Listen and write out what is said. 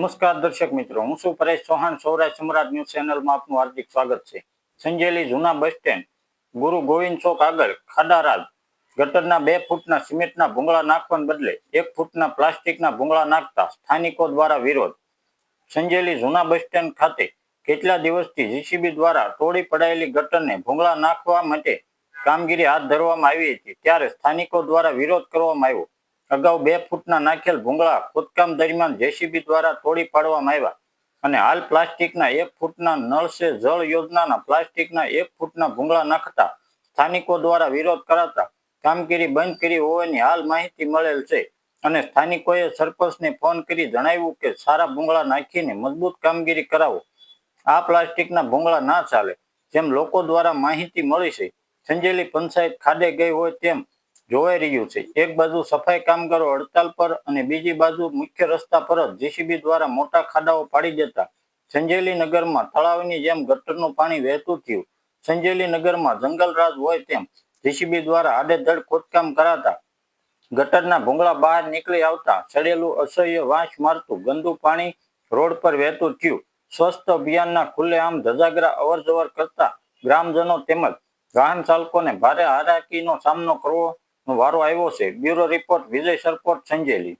નમસ્કાર દર્શક મિત્રો, હું છું પરેશ ચૌહાણ, સૌરાષ્ટ્ર સમ્રાટ ન્યૂઝ ચેનલમાં આપનું હાર્દિક સ્વાગત છે. સંજેલી જૂના બસ સ્ટેન્ડ, ગુરુ ગોવિંદ ચોક આગળ ખાડારાજ ગટરના બે ફૂટના સિમેન્ટના ભૂંગળા નાખવાને બદલે એક ફૂટના પ્લાસ્ટિકના ભૂંગળા નાખતા સ્થાનિકો દ્વારા વિરોધ. સંજેલી જૂના બસ સ્ટેન્ડ ખાતે કેટલા દિવસથી જીસીબી દ્વારા તોડી પડાયેલી ગટરને ભૂંગળા નાખવા માટે કામગીરી હાથ ધરવામાં આવી હતી, ત્યારે સ્થાનિકો દ્વારા વિરોધ કરવામાં આવ્યો. અગાઉ બે ફૂટના નાખેલ ભૂંગળા ખોદકામ દરમિયાન જેસીબી દ્વારા તોડી પાડવામાં આવ્યા અને હાલ પ્લાસ્ટિકના એક ફૂટના નળ જળ યોજનાના પ્લાસ્ટિકના એક ફૂટના ભૂંગળા નાખતા સ્થાનિકો દ્વારા વિરોધ કરાતા કામગીરી બંધ કરી હોવાની હાલ માહિતી મળેલ છે અને સ્થાનિકોએ સરપંચને ફોન કરી જણાવ્યું કે સારા ભૂંગળા નાખીને મજબૂત કામગીરી કરાવો. આ પ્લાસ્ટિકના ભૂંગળા ના ચાલે, જેમ લોકો દ્વારા માહિતી મળી છે. સંજેલી પંચાયત ખાડે ગઈ હોય તેમ જોવાઈ રહ્યું છે. એક બાજુ સફાઈ કામગારો હડતાલ પર અને બીજી બાજુ મુખ્ય રસ્તા પર જ જીસીબી દ્વારા મોટા ખાડાઓ પાડી દેતા સંજેલી નગરમાં તળાવની જેમ ગટરનું પાણી વહેતું થયું. સંજેલી નગરમાં જંગલરાજ હોય તેમ જીસીબી દ્વારા આડેધડ ખોદકામ કરાતા ગટરના ભૂંગળા બહાર નીકળી આવતા સડેલું અસહ્ય વાંસ મારતું ગંદુ પાણી રોડ પર વહેતું થયું. સ્વસ્થ અભિયાનના ખુલ્લેઆમ ધજાગરા અવર જવર કરતા ગ્રામજનો તેમજ વાહન ચાલકોને ભારે હારાકીનો સામનો કરવો વારો આવ્યો છે. Bureau report Vijay Sarpot Sanjeli.